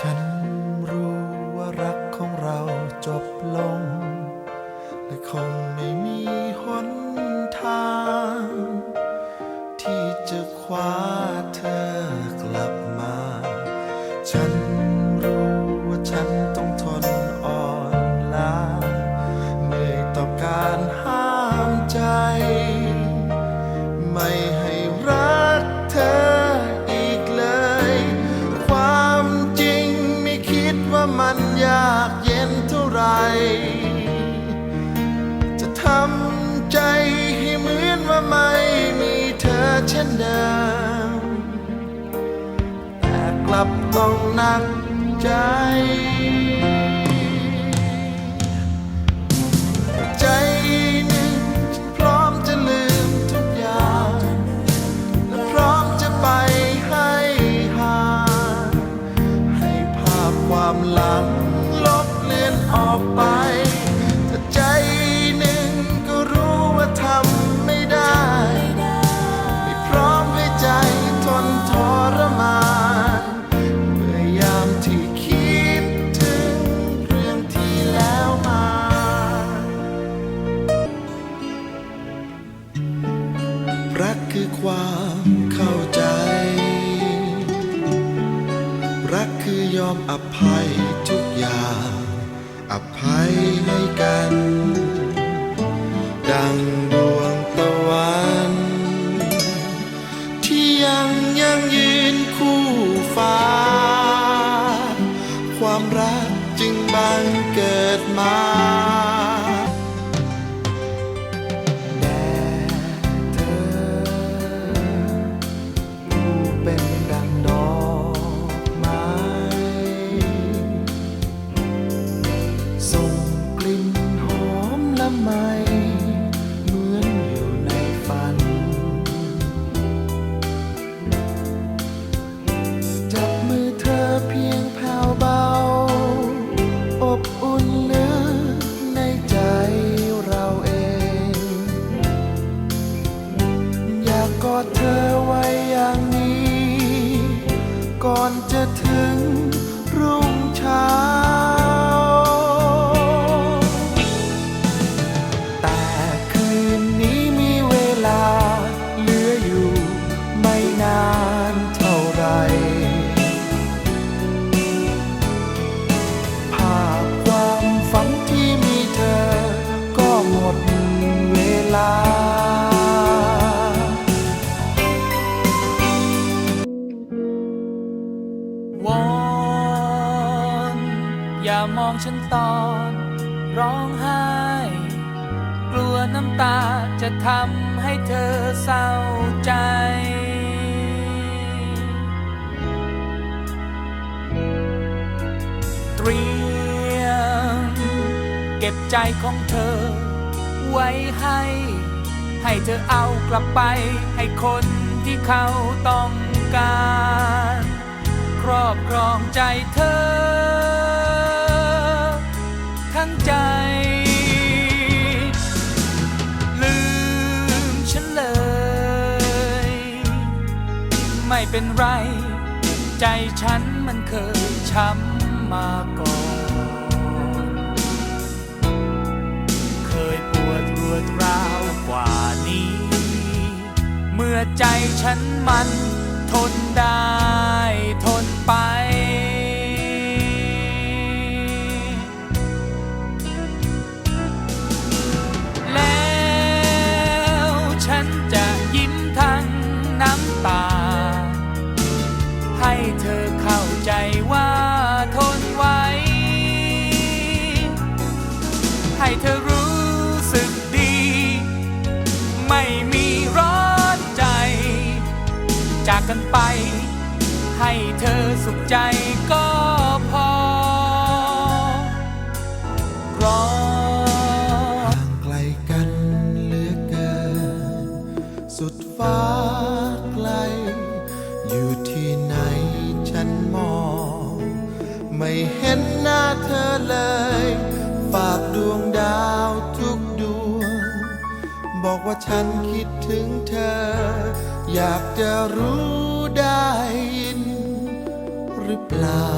ฉันรู้ว่ารักของเราจบลง และคงไม่มีหนทาง ที่จะคว้า ยากเย็นเท่าไร จะทำใจให้เหมือนว่าไม่มีเธอเช่นเดิม แต่กลับต้องหนักใจ รักคือความเข้าใจ รักคือยอมอภัยทุกอย่าง อภัยให้กัน ดังดวงตะวัน ที่ยังยังยืนคู่ฟ้า ความรักจึงบังเกิดมา อดเธอไว้อย่างนี้ ก่อนจะถึง วอนอย่ามองฉันตอนร้องไห้ กลัวน้ำตาจะทำให้เธอเศร้าใจ เตรียม เก็บใจของเธอ ไว้ให้ ให้เธอเอากลับไปให้คนที่เขาต้องการ ครอบครองใจเธอ ทั้งใจ ลืมฉันเลย ไม่เป็นไร ใจฉันมันเคยช้ำมาก่อน เคยปวดรวดร้าวกว่านี้ เมื่อใจฉันมันทนได้ เธอรู้สึกดี ไม่มีร้อนใจ จากกันไป ให้เธอสุขใจก็พอ รอห่างไกลกันเหลือเกิน สุดฟ้าไกล อยู่ที่ไหนฉันมอง ไม่เห็นหน้าเธอเลย ว่าฉันคิดถึงเธอ อยากจะรู้ได้ยินหรือเปล่า